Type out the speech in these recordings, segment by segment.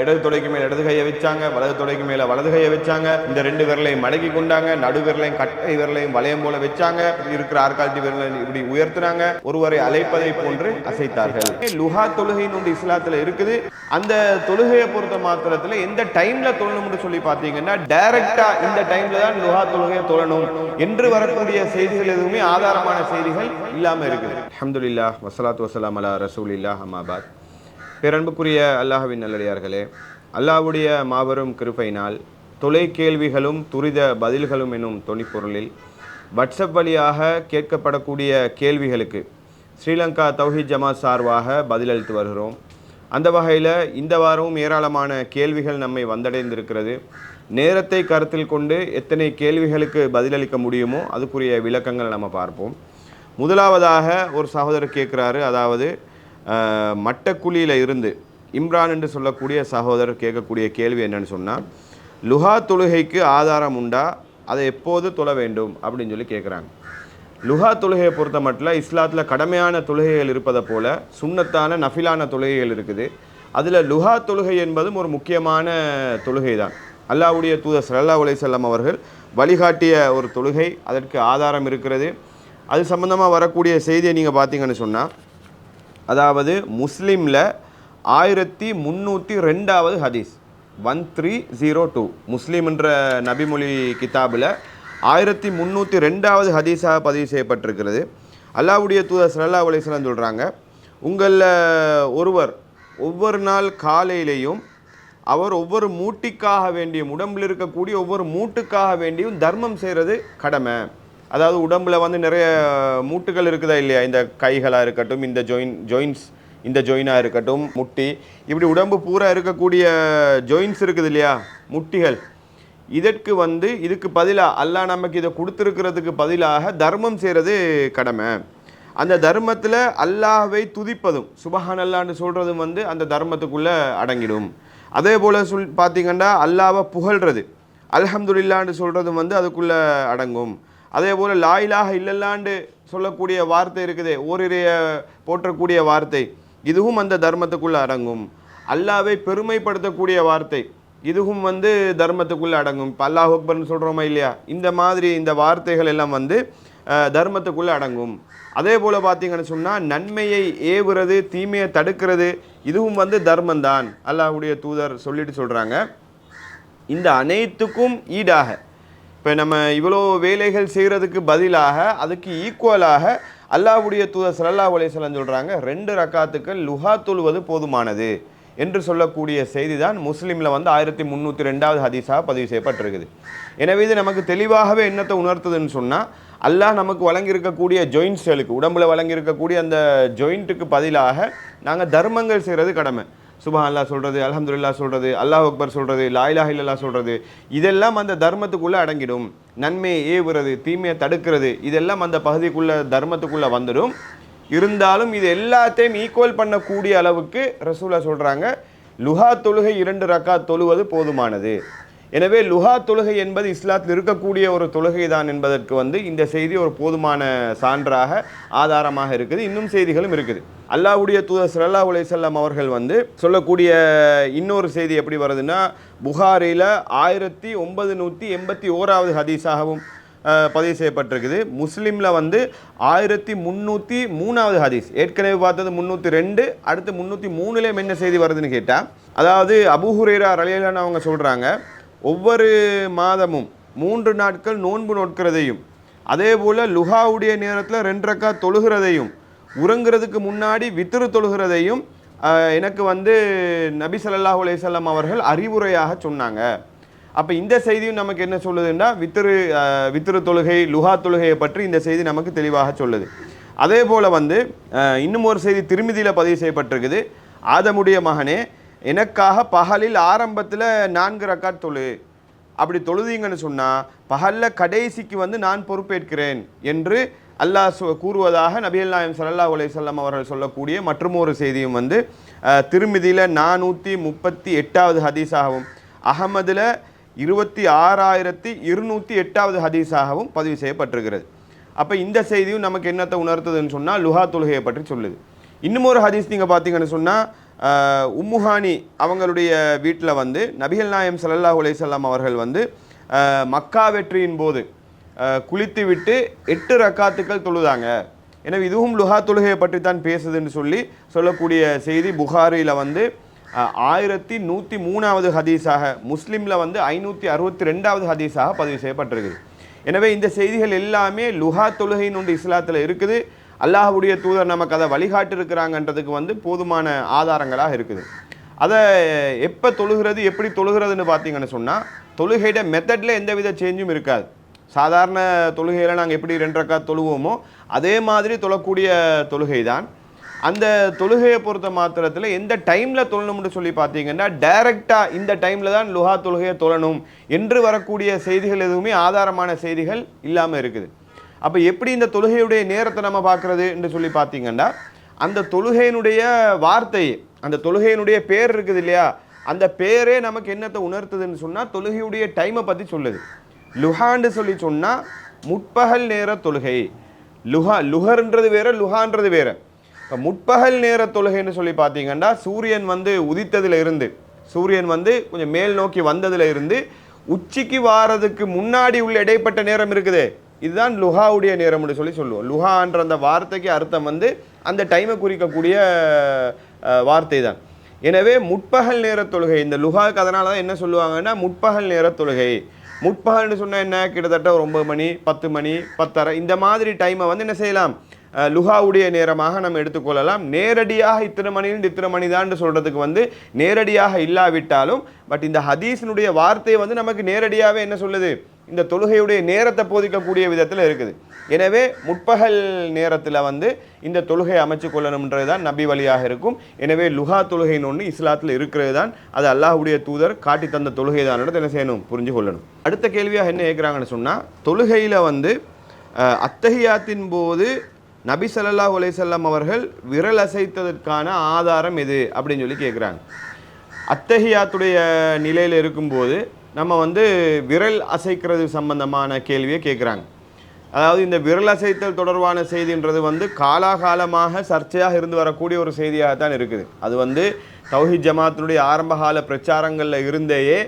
இடது தொடைக்கு மேல இடது கையை வச்சாங்க வலது தொடைக்கு மேல வலது கையை வச்சாங்க. இந்த ரெண்டு விரலையும் மடக்கி கொண்டாங்க நடு விரலையும் கட்டை விரலையும் வளையம் போல வச்சாங்க. இருக்கிற ஆற்காட்டி விரலை இப்படி உயர்த்தினாங்க. ஒருவரை அழைப்பதை போன்று அசைத்தார்கள். லுஹா தொழுகைன்னு ஒன்று இஸ்லாத்துல இருக்குது. அந்த தொழுகையை பொறுத்த மாத்திரத்துல எந்த டைம்ல தொழணும்னு சொல்லி பார்த்தீங்கன்னா டைரக்டா இந்த டைம்ல தான் லுஹா தொழுகையை தொழணும் என்று வரக்கூடிய செய்திகள் எதுவுமே ஆதாரமான செய்திகள் இல்லாம இருக்குது. அஹமதுல்லா வசலாத்து வசலாம் அலா ரசூல் இல்லா அம்மாபாத் பேரன்புக்குரிய அல்லாஹ்வின் நல்லடியார்களே அல்லாஹ்வுடைய மாபெரும் கிருபையினால் தொலை கேள்விகளும் துரித பதில்களும் எனும் தொனிப்பொருளில் வாட்ஸ்அப் வழியாக கேட்கப்படக்கூடிய கேள்விகளுக்கு ஸ்ரீலங்கா தௌஹித் ஜமாத் சார்பாக பதிலளித்து வருகிறோம். அந்த வகையில் இந்த வாரமும் ஏராளமான கேள்விகள் நம்மை வந்தடைந்திருக்கிறது. நேரத்தை கருத்தில் கொண்டு எத்தனை கேள்விகளுக்கு பதிலளிக்க முடியுமோ அதுக்குரிய விளக்கங்களை நம்ம பார்ப்போம். முதலாவதாக ஒரு சகோதரர் கேட்குறாரு அதாவது மட்டக்குழியில் இருந்து இம்ரான் என்று சொல்லக்கூடிய சகோதரர் கேட்கக்கூடிய கேள்வி என்னன்னு சொன்னால் லுஹா தொழுகைக்கு ஆதாரம் உண்டா? அதை எப்போது தொழ வேண்டும்? அப்படின்னு சொல்லி கேட்குறாங்க லுஹா தொழுகையை பொறுத்த மட்டும் இஸ்லாத்தில் கடமையான தொழுகைகள் இருப்பதை போல சுண்ணத்தான நஃபிலான தொழுகைகள் இருக்குது. அதில் லுஹா தொழுகை என்பதும் ஒரு முக்கியமான தொழுகை தான் அல்லாஹ்வுடைய தூதர் சல்லா உலைசல்லம் அவர்கள் வழிகாட்டிய ஒரு தொழுகை அதற்கு ஆதாரம் இருக்கிறது. அது சம்பந்தமாக வரக்கூடிய செய்தியை நீங்கள் பார்த்தீங்கன்னு சொன்னால் அதாவது முஸ்லீமில் ஆயிரத்தி முந்நூற்றி ரெண்டாவது ஹதீஸ் ஒன் த்ரீ ஜீரோ டூ முஸ்லீம்ன்ற நபிமொழி கிதாபில் ஆயிரத்தி முந்நூற்றி ரெண்டாவது ஹதீஸாக பதிவு செய்யப்பட்டிருக்கிறது. அல்லாவுடைய தூதர் சல்லா அலைஹி சொல்கிறாங்க உங்களில் ஒருவர் ஒவ்வொரு நாள் காலையிலையும் அவர் ஒவ்வொரு மூட்டிக்காக வேண்டியும் உடம்பில் இருக்கக்கூடிய ஒவ்வொரு மூட்டுக்காக வேண்டியும் தர்மம் செய்கிறது கடமை. அதாவது உடம்புல வந்து நிறைய மூட்டுகள் இருக்குதா இல்லையா? இந்த கைகளாக இருக்கட்டும் இந்த ஜொயின் ஜொயின்ஸ் இந்த ஜாயினாக இருக்கட்டும் முட்டி. இப்படி உடம்பு பூரா இருக்கக்கூடிய ஜொயின்ஸ் இருக்குது இல்லையா? முட்டிகள். இதற்கு வந்து இதுக்கு பதிலாக அல்லாஹ் நமக்கு இதை கொடுத்துருக்கிறதுக்கு பதிலாக தர்மம் செய்கிறது கடமை. அந்த தர்மத்தில் அல்லாஹ்வை துதிப்பதும் சுபஹான் அல்லான்னு சொல்கிறதும் வந்து அந்த தர்மத்துக்குள்ளே அடங்கிடும். அதே போல் சொல் பார்த்தீங்கன்னா அல்லாவை புகழ்றது அல்ஹம்துல்லான்னு சொல்கிறதும் வந்து அதுக்குள்ளே அடங்கும். அதே போல் லாயிலாக இல்லல்லாண்டு சொல்லக்கூடிய வார்த்தை இருக்குதே. ஓரிரைய போற்றக்கூடிய வார்த்தை. இதுவும் அந்த தர்மத்துக்குள்ளே அடங்கும். அல்லாவை பெருமைப்படுத்தக்கூடிய வார்த்தை. இதுவும் வந்து தர்மத்துக்குள்ளே அடங்கும். இப்போ அல்லாஹ் அக்பர்னு சொல்கிறோமா இல்லையா? இந்த மாதிரி இந்த வார்த்தைகள் எல்லாம் வந்து தர்மத்துக்குள்ளே அடங்கும். அதே போல் பார்த்தீங்கன்னு சொன்னால் நன்மையை ஏவுறது தீமையை தடுக்கிறது இதுவும் வந்து தர்மம்தான். அல்லாஹுடைய தூதர் சொல்லிட்டு சொல்கிறாங்க இந்த அனைத்துக்கும் ஈடாக. இப்போ நம்ம இவ்வளோ வேலைகள் செய்கிறதுக்கு பதிலாக அதுக்கு ஈக்குவலாக அல்லாவுடைய தூதர் சல்லா அலைஹி சொல்கிறாங்க ரெண்டு ரக்காத்துக்கு லுஹா தொழுவது போதுமானது என்று சொல்லக்கூடிய செய்தி தான் முஸ்லீமில் வந்து ஆயிரத்தி முந்நூற்றி ரெண்டாவது ஹதீஸாக பதிவு செய்யப்பட்டிருக்குது. எனவே இது நமக்கு தெளிவாகவே என்னத்தை உணர்த்துதுன்னு சொன்னால் அல்லாஹ் நமக்கு வழங்கியிருக்கக்கூடிய ஜாயின்ட்ஸ்களுக்கு உடம்புல வழங்கியிருக்கக்கூடிய அந்த ஜாயிண்ட்டுக்கு பதிலாக நாங்கள் தர்மங்கள் செய்கிறது கடமை. சுபா அல்லாஹ் சொல்கிறது அலமதுல்லா சொல்கிறது அல்லாஹ் அக்பர் சொல்கிறது லாயிலா இல்லல்லா சொல்கிறது இதெல்லாம் அந்த தர்மத்துக்குள்ளே அடங்கிடும். நன்மையை ஏவுறது தீமையை தடுக்கிறது இதெல்லாம் அந்த பகுதிக்குள்ளே தர்மத்துக்குள்ளே வந்துடும். இருந்தாலும் இது எல்லாத்தையும் ஈக்குவல் பண்ணக்கூடிய அளவுக்கு ரசூலா சொல்கிறாங்க லுஹா தொழுகை இரண்டு ரக்கா தொழுவது போதுமானது. எனவே லுஹா தொழுகை என்பது இஸ்லாத்தில் இருக்கக்கூடிய ஒரு தொழுகை தான் என்பதற்கு வந்து இந்த செய்தி ஒரு போதுமான சான்றாக ஆதாரமாக இருக்குது. இன்னும் செய்திகளும் இருக்குது. அல்லாவுடைய தூதர் சல்லா அலைஹி அவர்கள் வந்து சொல்லக்கூடிய இன்னொரு செய்தி எப்படி வருதுன்னா புகாரில் ஆயிரத்தி ஒன்பது நூற்றி எண்பத்தி ஓராவது ஹதீஸாகவும் பதிவு செய்யப்பட்டிருக்குது. முஸ்லீமில் வந்து ஆயிரத்தி முந்நூற்றி மூணாவது ஹதீஸ். ஏற்கனவே பார்த்தது முந்நூற்றி ரெண்டு அடுத்து முந்நூற்றி மூணுலேயும் என்ன செய்தி வருதுன்னு கேட்டால் அதாவது அபுஹுரேரா ரலியலான்னு அவங்க சொல்கிறாங்க ஒவ்வொரு மாதமும் மூன்று நாட்கள் நோன்பு நோட்கிறதையும் அதே போல் லுஹாவுடைய நேரத்தில் ரெண்டரைக்கா தொழுகிறதையும் உறங்குறதுக்கு முன்னாடி வித்திரு தொழுகிறதையும் எனக்கு வந்து நபி ஸல்லல்லாஹு அலையம் அவர்கள் அறிவுரையாக சொன்னாங்க. அப்போ இந்த செய்தியும் நமக்கு என்ன சொல்லுதுன்னா வித்திரு வித்திரு தொழுகை லுஹா தொழுகையை பற்றி இந்த செய்தி நமக்கு தெளிவாக சொல்லுது. அதே போல் வந்து இன்னும் ஒரு செய்தி திருமிதியில் பதிவு செய்யப்பட்டிருக்குது. ஆதமுடைய மகனே எனக்காக பகலில் ஆரம்பத்தில் நான்கு ரக்காத் தொழு. அப்படி தொழுதீங்கன்னு சொன்னால் பகலில் கடைசிக்கு வந்து நான் பொறுப்பேற்கிறேன் என்று அல்லாஹ் சொ- கூறுவதாக நபிகள் நாயம் சல்லா உலைசல்லம் அவர்கள் சொல்லக்கூடிய மற்றும் ஒரு செய்தியும் வந்து திருமதியில் திருமிதியில் நானூற்றி முப்பத்தி எட்டாவது ஹதீஸாகவும் அகமதில் இருபத்தி ஆறாயிரத்தி இருநூற்றி எட்டாவது ஹதீஸாகவும் பதிவு செய்யப்பட்டிருக்கிறது. அப்போ இந்த செய்தியும் நமக்கு என்னத்தை உணர்த்துதுன்னு சொன்னால் லுஹா தொழுகையை பற்றி சொல்லுது. இன்னும் ஒரு ஹதீஸ் நீங்கள் பார்த்தீங்கன்னு சொன்னால் உம்முஹானி அவங்களுடைய வீட்டில் வந்து நபிகள் நாயம் சல்லல்லா உலேசல்லாம் அவர்கள் வந்து மக்கா வெற்றியின் போது குளித்து விட்டு எட்டு ரக்காத்துக்கள் தொழுதாங்க. எனவே இதுவும் லுஹா தொழுகையை பற்றி தான் பேசுதுன்னு சொல்லி சொல்லக்கூடிய செய்தி புகாரியில் வந்து ஆயிரத்தி நூற்றி மூணாவது ஹதீஸாக முஸ்லீமில் வந்து ஐநூற்றி அறுபத்தி ரெண்டாவது ஹதீஸாக பதிவு செய்யப்பட்டிருக்குது. எனவே இந்த செய்திகள் எல்லாமே லுஹா தொழுகையின் ஒன்று இஸ்லாத்தில் இருக்குது. அல்லாஹுடைய தூதர் நமக்கு அதை வழிகாட்டிருக்கிறாங்கன்றதுக்கு வந்து போதுமான ஆதாரங்களாக இருக்குது. அதை எப்போ தொழுகிறது எப்படி தொழுகிறதுன்னு பார்த்தீங்கன்னு சொன்னால் தொழுகையோட மெத்தடில் எந்தவித சேஞ்சும் இருக்காது. சாதாரண தொழுகையில் நாங்கள் எப்படி ரெண்டரைக்கா தொழுவோமோ அதே மாதிரி தொழக்கூடிய தொழுகை தான் அந்த தொழுகையை பொறுத்த மாத்திரத்தில் எந்த டைமில் தொழணும்னு சொல்லி பார்த்தீங்கன்னா டைரெக்டாக இந்த டைமில் தான் லுஹா தொழுகையை தொழணும் என்று வரக்கூடிய செய்திகள் எதுவுமே ஆதாரமான செய்திகள் இல்லாமல் இருக்குது. அப்போ எப்படி இந்த தொழுகையுடைய நேரத்தை நம்ம பார்க்குறது என்று சொல்லி பார்த்தீங்கன்னா அந்த தொழுகையினுடைய வார்த்தை அந்த தொழுகையினுடைய பேர் இருக்குது இல்லையா? அந்த பேரே நமக்கு என்னத்தை உணர்த்துதுன்னு சொன்னால் தொழுகையுடைய டைமை பற்றி சொல்லுது. லுஹான்னு சொல்லி சொன்னால் முற்பகல் நேர தொழுகை. லுஹா லுஹர்ன்றது வேற லுஹான்றது வேற. இப்போ முற்பகல் நேர தொழுகைன்னு சொல்லி பார்த்தீங்கன்னா சூரியன் வந்து உதித்ததில் இருந்து சூரியன் வந்து கொஞ்சம் மேல் நோக்கி வந்ததில் இருந்து உச்சிக்கு வாரதுக்கு முன்னாடி உள்ள இடைப்பட்ட நேரம் இருக்குது. இதுதான் லுஹாவுடைய நேரம்னு சொல்லி சொல்லுவோம். லுஹான்ற அந்த வார்த்தைக்கு அர்த்தம் வந்து அந்த டைமை குறிக்கக்கூடிய வார்த்தை தான் எனவே முற்பகல் நேர தொழுகை இந்த லுஹாவுக்கு அதனால தான் என்ன சொல்லுவாங்கன்னா முற்பகல் நேர தொழுகை. முற்பகல்னு சொன்னால் என்ன? கிட்டத்தட்ட ஒரு ஒன்பது மணி பத்து மணி பத்தரை இந்த மாதிரி டைமை வந்து என்ன செய்யலாம்? லுஹாவுடைய நேரமாக நம்ம எடுத்துக்கொள்ளலாம் நேரடியாக இத்தனை மணிலிருந்து இத்தனை மணி தான் சொல்கிறதுக்கு வந்து நேரடியாக இல்லாவிட்டாலும் பட் இந்த ஹதீஸினுடைய வார்த்தை வந்து நமக்கு நேரடியாகவே என்ன சொல்லுது? இந்த தொழுகையுடைய நேரத்தை போதிக்கக்கூடிய விதத்தில் இருக்குது. எனவே முற்பகல் நேரத்தில் வந்து இந்த தொழுகை அமைச்சு கொள்ளணுன்றது தான் நபி வழியாக இருக்கும். எனவே லுஹா தொழுகைன்னு ஒன்று இஸ்லாத்தில் இருக்கிறது தான் அது அல்லாஹ்வுடைய தூதர் காட்டி தந்த தொழுகை தான் என்ன செய்யணும்? புரிஞ்சு கொள்ளணும். அடுத்த கேள்வியாக என்ன கேட்குறாங்கன்னு சொன்னால் தொழுகையில் வந்து அத்தகையாத்தின் போது நபி ஸல்லல்லாஹு அலைஹி அவர்கள் விரல் அசைத்ததற்கான ஆதாரம் எது? அப்படின்னு சொல்லி கேட்குறாங்க அத்தகையாத்துடைய நிலையில் இருக்கும்போது நம்ம வந்து விரல் அசைக்கிறது சம்பந்தமான கேள்வியை கேட்குறாங்க அதாவது இந்த விரல் அசைத்தல் தொடர்பான செய்தின்றது வந்து காலாகாலமாக சர்ச்சையாக இருந்து வரக்கூடிய ஒரு செய்தியாக தான் இருக்குது. அது வந்து தௌஹித் ஜமாத்தினுடைய ஆரம்பகால பிரச்சாரங்களில் இருந்தேயே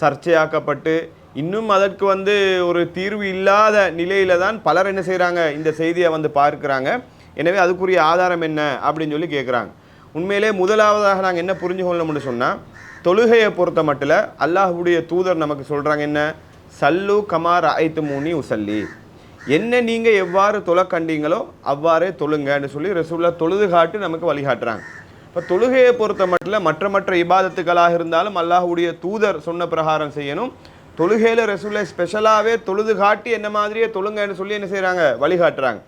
சர்ச்சையாக்கப்பட்டு இன்னும் அதற்கு வந்து ஒரு தீர்வு இல்லாத நிலையில தான் பலர் என்ன செய்கிறாங்க இந்த செய்தியை வந்து பார்க்குறாங்க. எனவே அதுக்குரிய ஆதாரம் என்ன? அப்படின்னு சொல்லி கேட்குறாங்க உண்மையிலே முதலாவதாக நாங்கள் என்ன புரிஞ்சு கொள்ளணும்னு சொன்னால் தொழுகையை பொறுத்த மட்டும் அல்லாஹுடைய தூதர் நமக்கு சொல்கிறாங்க என்ன? சல்லு கமார் ஐத்து மூனி உசல்லி. என்ன நீங்கள் எவ்வாறு தொலை கண்டீங்களோ அவ்வாறே தொழுங்கன்னு சொல்லி ரசூல்லா தொழுது காட்டு நமக்கு வழிகாட்டுறாங்க. இப்போ தொழுகையை பொறுத்த மட்டும் மற்ற மற்ற இபாதத்துக்களாக இருந்தாலும் அல்லாஹுடைய தூதர் சொன்ன பிரகாரம் செய்யணும். தொழுகையில் ரசூலை ஸ்பெஷலாகவே தொழுது காட்டி என்ன மாதிரியே தொழுங்கன்னு சொல்லி என்ன செய்கிறாங்க வழிகாட்டுறாங்க.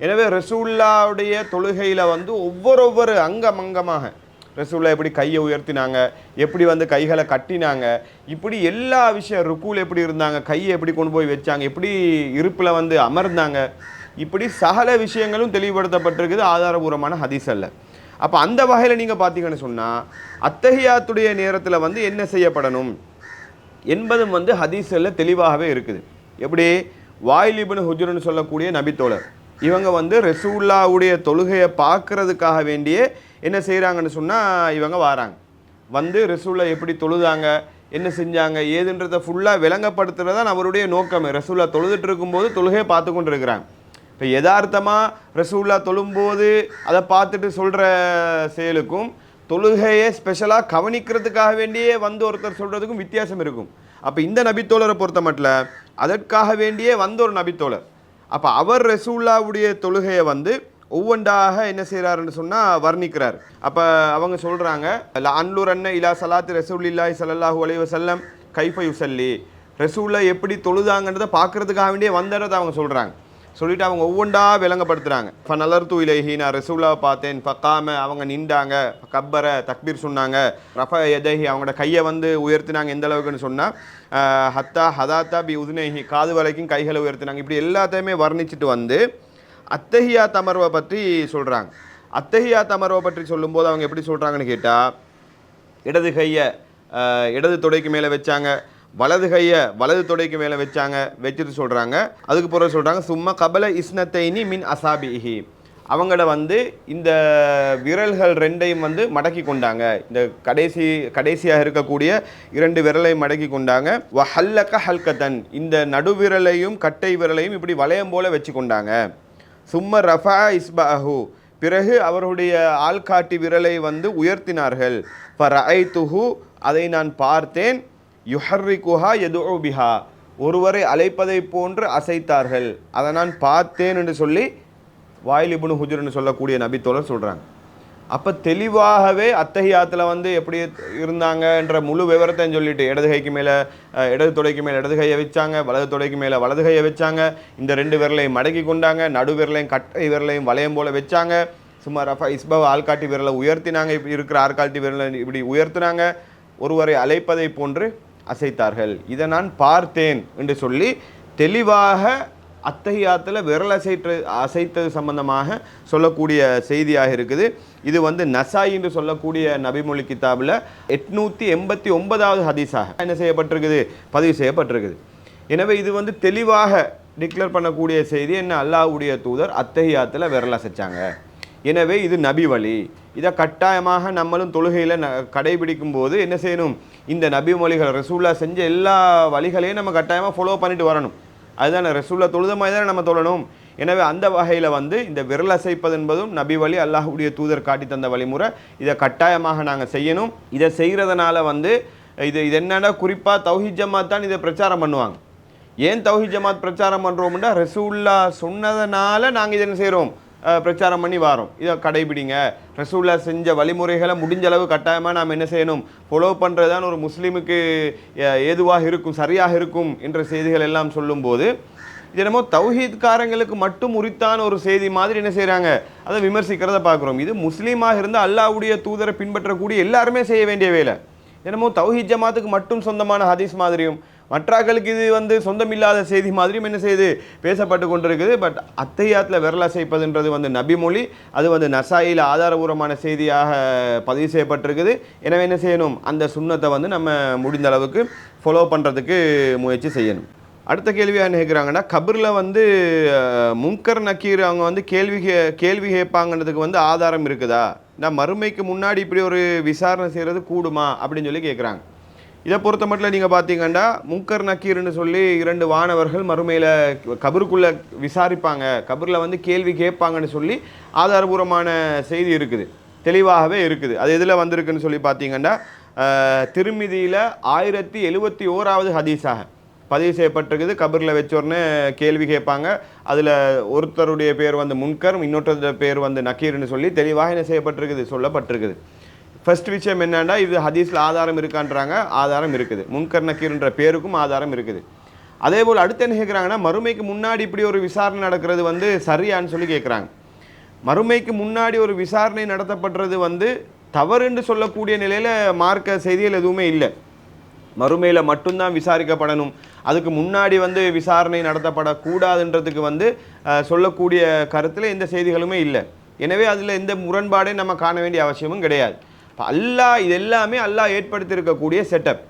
எனவே ரசூல்லாவுடைய தொழுகையில் வந்து ஒவ்வொரு ஒவ்வொரு அங்கம் அங்கமாக ரசூல்லா எப்படி கையை உயர்த்தினாங்க எப்படி வந்து கைகளை கட்டினாங்க இப்படி எல்லா விஷயம் ருக்கூல் எப்படி இருந்தாங்க கையை எப்படி கொண்டு போய் வச்சாங்க எப்படி இருப்பில் வந்து அமர்ந்தாங்க இப்படி சகல விஷயங்களும் தெளிவுபடுத்தப்பட்டிருக்குது ஆதாரபூர்வமான ஹதீஸ் அல்ல. அப்போ அந்த வகையில் நீங்கள் பார்த்தீங்கன்னு சொன்னால் அத்தகையாத்துடைய நேரத்தில் வந்து என்ன செய்யப்படணும்? என்பதும் வந்து ஹதீஸில் தெளிவாகவே இருக்குது. எப்படி? வாயிலிபுன் ஹுஜுர்னு சொல்லக்கூடிய நபித்தோழர். இவங்க வந்து ரெசூல்லாவுடைய தொழுகையை பார்க்கறதுக்காக வேண்டியே என்ன செய்கிறாங்கன்னு சொன்னால் இவங்க வாராங்க. வந்து ரசூலை எப்படி தொழுதாங்க என்ன செஞ்சாங்க ஏதுன்றதை ஃபுல்லாக விளங்கப்படுத்துறது தான் அவருடைய நோக்கம். ரசூல்லா தொழுதுட்டு இருக்கும்போது தொழுகையை பார்த்து கொண்டு இருக்கிறாங்க இப்போ யதார்த்தமாக ரசூல்லா தொழும்போது அதை பார்த்துட்டு சொல்கிற செயலுக்கும் தொழுகையை ஸ்பெஷலாக கவனிக்கிறதுக்காக வேண்டியே வந்து ஒருத்தர் சொல்கிறதுக்கும் வித்தியாசம் இருக்கும். அப்போ இந்த நபித்தோழரை பொறுத்த மட்டும் அதற்காக வேண்டியே வந்த ஒரு நபித்தோழர். அப்போ அவர் ரசூல்லாவுடைய தொழுகையை வந்து ஒவ்வொன்றாக என்ன செய்கிறாருன்னு சொன்னால் வர்ணிக்கிறார். அப்போ அவங்க சொல்கிறாங்க அன்லூர் அண்ணன் இலா சலாத்து இல்லாய் ஸல்லல்லாஹு அலைஹி செல்லம் கைஃப யுசல்லி ரசூல்லா எப்படி தொழுதாங்கன்றதை பார்க்கறதுக்காக வேண்டியே வந்ததை அவங்க சொல்கிறாங்க சொல்லிட்டு அவங்க ஒவ்வொன்றா விளங்கப்படுத்துகிறாங்க இப்போ நலர்த்து இலஹி நான் ரசூலாவை பார்த்தேன். பக்காம அவங்க நின்றாங்க. கப்பரை தக்பீர் சொன்னாங்க. ரஃப எதஹி அவங்களோட கையை வந்து உயர்த்தினாங்க எந்த அளவுக்குன்னு சொன்னால் ஹத்தா ஹதாத்தா பி உதுனேஹி காது வரைக்கும் கைகளை உயர்த்தினாங்க. இப்படி எல்லாத்தையுமே வர்ணிச்சிட்டு வந்து அத்தகையா தமர்வை பற்றி சொல்கிறாங்க அத்தகையா தமர்வை பற்றி சொல்லும்போது அவங்க எப்படி சொல்கிறாங்கன்னு கேட்டால் இடது கையை இடது தொடைக்கு மேலே வச்சாங்க வலது கையை வலது தொடைக்கு மேலே வச்சாங்க வச்சுட்டு சொல்கிறாங்க அதுக்கு பிறகு சொல்கிறாங்க சும்மா கபல இஸ்னத்தைனி மின் அசாபிஹி. அவங்கள வந்து இந்த விரல்கள் ரெண்டையும் வந்து மடக்கி கொண்டாங்க. இந்த கடைசி கடைசியாக இருக்கக்கூடிய இரண்டு விரலையும் மடக்கி கொண்டாங்க. வ ஹல்லக்க ஹல்கத்தன் இந்த நடுவிரலையும் கட்டை விரலையும் இப்படி வளையம் போல வச்சு கொண்டாங்க. சும்ம ரஃபா இஸ்பாஹு. பிறகு அவருடைய ஆள்காட்டி விரலை வந்து உயர்த்தினார்கள். ஃபரஐ துஹு அதை நான் பார்த்தேன். யுஹர்ரிகுஹா எதுஓ பிஹா. ஒருவரை அழைப்பதை போன்று அசைத்தார்கள். அதை நான் பார்த்தேன் என்று சொல்லி வாயில் இபுனு ஹுஜர்னு சொல்லக்கூடிய நபித்தோழர் சொல்கிறாங்க அப்போ தெளிவாகவே அத்தகையாத்தில் வந்து எப்படி இருந்தாங்கன்ற முழு விவரத்தையும் சொல்லிட்டு இடது கைக்கு மேலே இடது தொடைக்கு மேலே இடது கையை வச்சாங்க வலது தொடைக்கு மேலே வலது கையை வச்சாங்க இந்த ரெண்டு விரலையும் மடக்கி கொண்டாங்க நடு விரலையும் கட்டை விரலையும் வளையம் போல் வச்சாங்க சும்மா ரஃபா இஸ்பவ் ஆள்காட்டி விரலை உயர்த்தினாங்க இப்படி இருக்கிற ஆள்காட்டி விரலை இப்படி உயர்த்தினாங்க ஒருவரை அழைப்பதை போன்று அசைத்தார்கள். இதை நான் பார்த்தேன் என்று சொல்லி தெளிவாக அத்தகையாத்தில் விரல் அசைற்று அசைத்தது சம்பந்தமாக சொல்லக்கூடிய செய்தியாக இருக்குது. இது வந்து நசாய் என்று சொல்லக்கூடிய நபிமொழி கிதாபில் எட்நூற்றி எண்பத்தி ஒன்பதாவது ஹதீஸாக என்ன செய்யப்பட்டிருக்குது? பதிவு செய்யப்பட்டிருக்குது. எனவே இது வந்து தெளிவாக டிக்ளேர் பண்ணக்கூடிய செய்தி. என்ன? அல்லாஹ்வுடைய தூதர் அத்தகையாத்தில் விரல் அசைச்சாங்க. எனவே இது நபி வழி. இதை கட்டாயமாக நம்மளும் தொழுகையில் ந கடைபிடிக்கும் போது என்ன செய்யணும்? இந்த நபி மொழிகள் ரசூலா செஞ்ச எல்லா வழிகளையும் நம்ம கட்டாயமாக ஃபாலோ பண்ணிட்டு வரணும். அதுதானே ரசூல்லா தொழுத மாதிரி தானே நம்ம தொழணும். எனவே அந்த வகையில் வந்து இந்த விரல் அசைப்பது என்பதும் நபி வழி அல்லாஹுடைய தூதர் காட்டி தந்த வழிமுறை. இதை கட்டாயமாக நாங்கள் செய்யணும். இதை செய்கிறதுனால வந்து இது இது என்னென்னா குறிப்பாக தௌஹித் ஜமாத் தான் இதை பிரச்சாரம் பண்ணுவாங்க. ஏன் தௌஹி ஜமாத் பிரச்சாரம் பண்ணுறோம்னா ரசூல்லா சொன்னதனால நாங்கள் இதை என்ன செய்கிறோம் பிரச்சாரம் பண்ணி வாரோம். இதை கடைபிடிங்க. ரசூல்லா செஞ்ச வழிமுறைகளை முடிஞ்ச அளவு கட்டாயமாக நாம் என்ன செய்யணும்? ஃபாலோ பண்ணுறது தான் ஒரு முஸ்லீமுக்கு ஏதுவாக இருக்கும் சரியாக இருக்கும் என்ற செய்திகள் எல்லாம் சொல்லும்போது இது என்னமோ தௌஹீத்காரங்களுக்கு மட்டும் உரித்தான ஒரு செய்தி மாதிரி என்ன செய்கிறாங்க அதை விமர்சிக்கிறத பார்க்குறோம். இது முஸ்லீமாக இருந்து அல்லாஹ்வுடைய தூதரை பின்பற்றக்கூடிய எல்லாருமே செய்ய வேண்டிய வேலை. என்னமோ தௌஹீத் ஜமாத்துக்கு மட்டும் சொந்தமான ஹதீஸ் மாதிரியும் மற்றாக்களுக்கு இது வந்து சொந்தமில்லாத செய்தி மாதிரியும் என்ன செய்யுது பேசப்பட்டு கொண்டிருக்குது. பட் அத்தையாத்தில் விரல் அசைப்பதுன்றது வந்து நபிமொழி அது வந்து நசாயில் ஆதாரபூர்வமான செய்தியாக பதிவு செய்யப்பட்டிருக்குது. எனவே என்ன செய்யணும்? அந்த சுண்ணத்தை வந்து நம்ம முடிந்த அளவுக்கு ஃபாலோ பண்ணுறதுக்கு முயற்சி செய்யணும். அடுத்த கேள்வியாக என்ன கேட்குறாங்கன்னா கபரில் வந்து முங்கர் நக்கீர் அவங்க வந்து கேள்வி கே- கேள்வி கேட்பாங்கன்றதுக்கு வந்து ஆதாரம் இருக்குதா? நான் மறுமைக்கு முன்னாடி இப்படி ஒரு விசாரணை செய்கிறது கூடுமா? அப்படின்னு சொல்லி கேட்குறாங்க இதை பொறுத்த மட்டும் நீங்கள் பார்த்தீங்கன்னா முக்கர் நக்கீர்னு சொல்லி இரண்டு வானவர்கள் மறுமையில் கபருக்குள்ளே விசாரிப்பாங்க. கபரில் வந்து கேள்வி கேட்பாங்கன்னு சொல்லி ஆதாரபூர்வமான செய்தி இருக்குது. தெளிவாகவே இருக்குது. அது எதில் வந்திருக்குன்னு சொல்லி பார்த்தீங்கன்னா திருமிதியில் ஆயிரத்தி எழுபத்தி ஓராவது ஹதீஸாக பதிவு செய்யப்பட்டிருக்குது. கபரில் வச்சோர்னு கேள்வி கேட்பாங்க. அதில் ஒருத்தருடைய பேர் வந்து முன்கர் இன்னொருத்தருடைய பேர் வந்து நக்கீர்னு சொல்லி தெளிவாக என்ன செய்யப்பட்டிருக்குது? சொல்லப்பட்டிருக்குது. ஃபர்ஸ்ட் விஷயம் என்னென்னா இது ஹதீஸில் ஆதாரம் இருக்கான்றாங்க ஆதாரம் இருக்குது. முன்கர் நக்கீர்ன்ற பேருக்கும் ஆதாரம் இருக்குது. அதே போல் அடுத்து என்ன கேட்குறாங்கன்னா மறுமைக்கு முன்னாடி இப்படி ஒரு விசாரணை நடக்கிறது வந்து சரியான்னு சொல்லி கேட்குறாங்க மறுமைக்கு முன்னாடி ஒரு விசாரணை நடத்தப்படுறது வந்து தவறுன்னு சொல்லக்கூடிய நிலையில் மார்க்க செய்திகள் எதுவுமே இல்லை. மறுமையில் மட்டும்தான் விசாரிக்கப்படணும். அதுக்கு முன்னாடி வந்து விசாரணை நடத்தப்படக்கூடாதுன்றதுக்கு வந்து சொல்லக்கூடிய கருத்தில் எந்த செய்திகளுமே இல்லை. எனவே அதில் எந்த முரண்பாடையும் நம்ம காண வேண்டிய அவசியமும் கிடையாது. இப்போ அல்லாஹ் இது எல்லாமே அல்லாஹ் ஏற்படுத்தியிருக்கக்கூடிய செட்டப்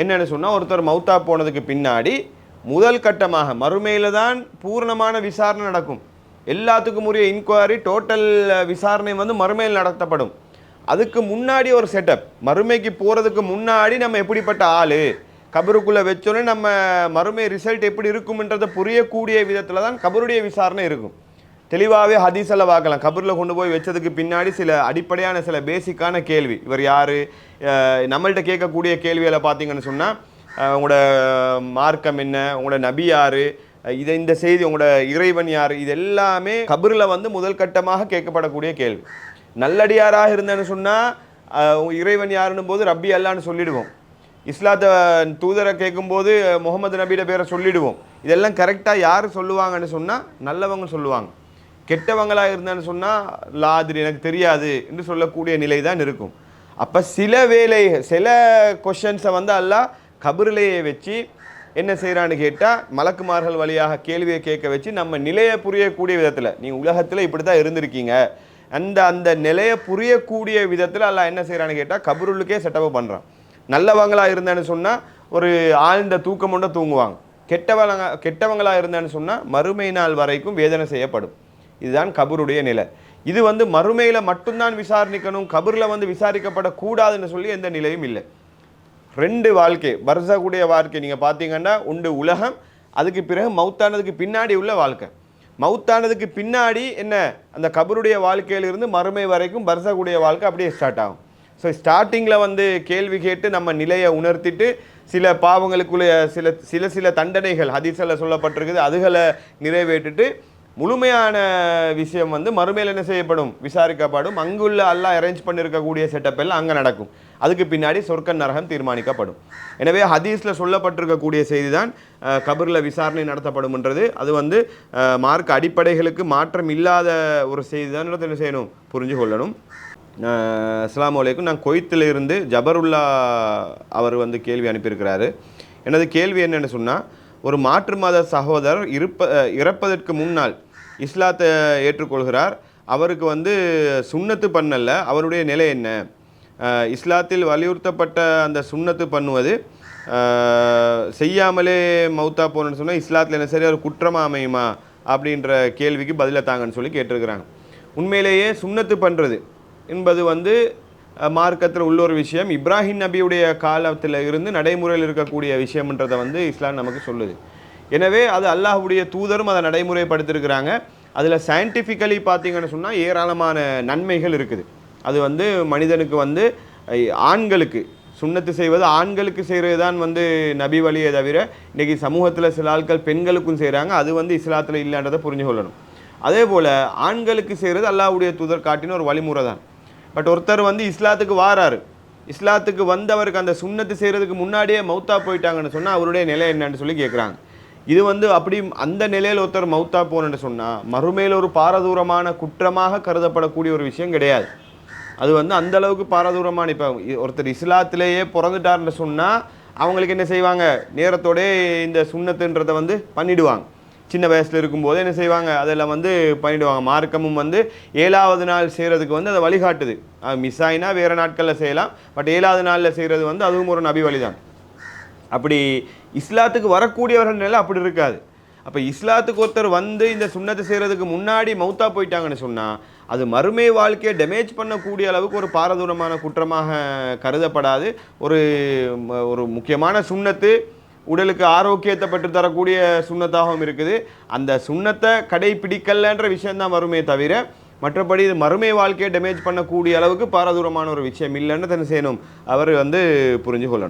என்னென்னு சொன்னால் ஒருத்தர் மௌத்தா போனதுக்கு பின்னாடி முதல் கட்டமாக மறுமையில் தான் பூர்ணமான விசாரணை நடக்கும். எல்லாத்துக்கும் உரிய இன்கொயரி டோட்டல் விசாரணை வந்து மறுமையில் நடத்தப்படும். அதுக்கு முன்னாடி ஒரு செட்டப் மறுமைக்கு போகிறதுக்கு முன்னாடி நம்ம எப்படிப்பட்ட ஆள்? கபருக்குள்ளே வச்சோன்னே நம்ம மறுமை ரிசல்ட் எப்படி இருக்கும்ன்றதை புரியக்கூடிய விதத்தில் தான் கபருடைய விசாரணை இருக்கும். தெளிவாகவே ஹதீஸில் பார்க்கலாம். கபரில் கொண்டு போய் வச்சதுக்கு பின்னாடி சில அடிப்படையான சில பேசிக்கான கேள்வி. இவர் யார்? நம்மள்ட்ட கேட்கக்கூடிய கேள்விகளை பார்த்தீங்கன்னு சொன்னால் உங்களோட மார்க்கம் என்ன? உங்களோட நபி யார்? இதை இந்த செய்தி உங்களோட இறைவன் யார்? இது எல்லாமே கபரில் வந்து முதல் கட்டமாக கேட்கப்படக்கூடிய கேள்வி. நல்லடியாராக இருந்தேன்னு சொன்னால் இறைவன் யாருன்னும் போது ரப்பி அல்லான்னு சொல்லிடுவோம். இஸ்லாத்தை தூதரை கேட்கும்போது முகமது நபியோட பேரை சொல்லிடுவோம். இதெல்லாம் கரெக்டாக யார் சொல்லுவாங்கன்னு சொன்னால் நல்லவங்க சொல்லுவாங்க. கெட்டவங்களாக இருந்தேன்னு சொன்னால் லாதிரி எனக்கு தெரியாது என்று சொல்லக்கூடிய நிலை தான் இருக்கும். அப்போ சில வேலை சில கொஷன்ஸை வந்து அல்லா கபிரிலேயே வச்சு என்ன செய்கிறான்னு கேட்டால் மலக்குமார்கள் வழியாக கேள்வியை கேட்க வச்சு நம்ம நிலையை புரியக்கூடிய விதத்தில் நீ உலகத்தில் இப்படி தான் இருந்திருக்கீங்க. அந்த அந்த நிலையை புரியக்கூடிய விதத்தில் அல்லாஹ் என்ன செய்கிறான்னு கேட்டால் கபருளுக்கே செட்டப் பண்ணுறான் நல்லவங்களாக இருந்தேன்னு சொன்னால் ஒரு ஆழ்ந்த தூக்கம் கொண்டு தூங்குவாங்க. கெட்டவங்க கெட்டவங்களாக இருந்தேன்னு சொன்னால் மறுமை நாள் வரைக்கும் வேதனை செய்யப்படும். இதுதான் கபருடைய நிலை. இது வந்து மறுமையில் மட்டும்தான் விசாரணிக்கணும் கபரில் வந்து விசாரிக்கப்படக்கூடாதுன்னு சொல்லி எந்த நிலையும் இல்லை. ரெண்டு வாழ்க்கை வருஷக்கூடிய வாழ்க்கை நீங்கள் பார்த்தீங்கன்னா உண்டு உலகம் அதுக்கு பிறகு மௌத்தானதுக்கு பின்னாடி உள்ள வாழ்க்கை. மவுத்தானதுக்கு பின்னாடி என்ன? அந்த கபருடைய வாழ்க்கையிலிருந்து மறுமை வரைக்கும் வருஷக்கூடிய வாழ்க்கை அப்படியே ஸ்டார்ட் ஆகும். ஸோ ஸ்டார்டிங்கில் வந்து கேள்வி கேட்டு நம்ம நிலையை உணர்த்திட்டு சில பாவங்களுக்குள்ள சில சில சில தண்டனைகள் ஹதீஸில் சொல்லப்பட்டிருக்குது அதுகளை நிறைவேற்றிட்டு முழுமையான விஷயம் வந்து மறுமையில் என்ன செய்யப்படும்? விசாரிக்கப்படும். அங்குள்ள அல்லா அரேஞ்ச் பண்ணியிருக்கக்கூடிய செட்டப் எல்லாம் அங்கே நடக்கும். அதுக்கு பின்னாடி சொர்க்க நரகம் தீர்மானிக்கப்படும். எனவே ஹதீஸில் சொல்லப்பட்டிருக்கக்கூடிய செய்தி தான் கபரில் விசாரணை நடத்தப்படும்ன்றது. அது வந்து அஹ், மார்க்க அடிப்படைகளுக்கு மாற்றம் இல்லாத ஒரு செய்தி தான் என்ன செய்யணும்? புரிஞ்சு கொள்ளணும். அஸ்லாம் வலைக்கும் நான் கொய்த்தில் இருந்து ஜபருல்லா அவர் வந்து கேள்வி அனுப்பியிருக்கிறாரு. எனது கேள்வி என்னென்னு சொன்னால் ஒரு மாற்று மத சகோதரர் இருப்ப இறப்பதற்கு முன்னால் இஸ்லாத்தை ஏற்றுக்கொள்கிறார். அவருக்கு வந்து சுண்ணத்து பண்ணல. அவருடைய நிலை என்ன? இஸ்லாத்தில் வலியுறுத்தப்பட்ட அந்த சுண்ணத்து பண்ணுவது செய்யாமலே மௌத்தா போனன்னு சொன்னால் இஸ்லாத்தில் என்ன சரி ஒரு குற்றமா அமையுமா? அப்படின்ற கேள்விக்கு பதிலை தாங்கன்னு சொல்லி கேட்டிருக்கிறாங்க. உண்மையிலேயே சுண்ணத்து பண்ணுறது என்பது வந்து மார்க்கத்தில் உள்ள ஒரு விஷயம். இப்ராஹிம் நபியுடைய காலத்தில் இருந்து நடைமுறையில் இருக்கக்கூடிய விஷயம்ன்றதை வந்து இஸ்லாம் நமக்கு சொல்லுது. எனவே அது அல்லாஹ்வுடைய தூதரும் அதை நடைமுறைப்படுத்திருக்கிறாங்க அதில் சயின்டிஃபிக்கலி பார்த்தீங்கன்னு சொன்னால் ஏராளமான நன்மைகள் இருக்குது. அது வந்து மனிதனுக்கு வந்து ஆண்களுக்கு சுண்ணத்து செய்வது ஆண்களுக்கு செய்கிறது தான் வந்து நபி வழியை தவிர இன்றைக்கி சமூகத்தில் சில ஆட்கள் பெண்களுக்கும் செய்கிறாங்க அது வந்து இஸ்லாத்தில் இல்லைன்றதை புரிஞ்சு கொள்ளணும். அதே போல் ஆண்களுக்கு செய்கிறது அல்லாவுடைய தூதர் காட்டின ஒரு வழிமுறை தான் பட் ஒருத்தர் வந்து இஸ்லாத்துக்கு வாராரு. இஸ்லாத்துக்கு வந்தவருக்கு அந்த சுண்ணத்து செய்கிறதுக்கு முன்னாடியே மௌத்தா போயிட்டாங்கன்னு சொன்னால் அவருடைய நிலை என்னன்னு சொல்லி கேட்குறாங்க இது வந்து அப்படி அந்த நிலையில் ஒருத்தர் மௌத்தா போனேன்னு சொன்னால் மறுமையில் ஒரு பாரதூரமான குற்றமாக கருதப்படக்கூடிய ஒரு விஷயம் கிடையாது. அது வந்து அந்த அளவுக்கு பாரதூரமான இப்போ ஒருத்தர் இஸ்லாத்திலேயே பிறந்துட்டார்னு சொன்னால் அவங்களுக்கு என்ன செய்வாங்க? நேரத்தோடே இந்த சுண்ணத்துன்றதை வந்து பண்ணிடுவாங்க. சின்ன வயசில் இருக்கும்போது என்ன செய்வாங்க? அதில் வந்து பண்ணிடுவாங்க. மார்க்கமும் வந்து ஏழாவது நாள் செய்கிறதுக்கு வந்து அதை வழிகாட்டுது. மிஸ் ஆயினா வேறு நாட்களில் செய்யலாம். பட் ஏழாவது நாளில் செய்கிறது வந்து அதுவும் ஒரு நபி வழிதான். அப்படி இஸ்லாத்துக்கு வரக்கூடியவர்கள் நிலை அப்படி இருக்காது. அப்போ இஸ்லாத்துக்கு ஒருத்தர் வந்து இந்த சுண்ணத்தை செய்கிறதுக்கு முன்னாடி மௌத்தா போயிட்டாங்கன்னு சொன்னால் அது மறுமை வாழ்க்கையை டேமேஜ் பண்ணக்கூடிய அளவுக்கு ஒரு பாரதூரமான குற்றமாக கருதப்படாது. ஒரு ஒரு முக்கியமான சுண்ணத்து உடலுக்கு ஆரோக்கியத்தை பெற்று தரக்கூடிய சுண்ணத்தாகவும் இருக்குது. அந்த சுண்ணத்தை கடைபிடிக்கலன்ற விஷயந்தான் வருமே தவிர மற்றபடி இது மறுமை வாழ்க்கையை டேமேஜ் பண்ணக்கூடிய அளவுக்கு பாரதூரமான ஒரு விஷயம் இல்லைன்னு என்ன செய்யணும் அவர் வந்து புரிஞ்சு கொள்ளணும்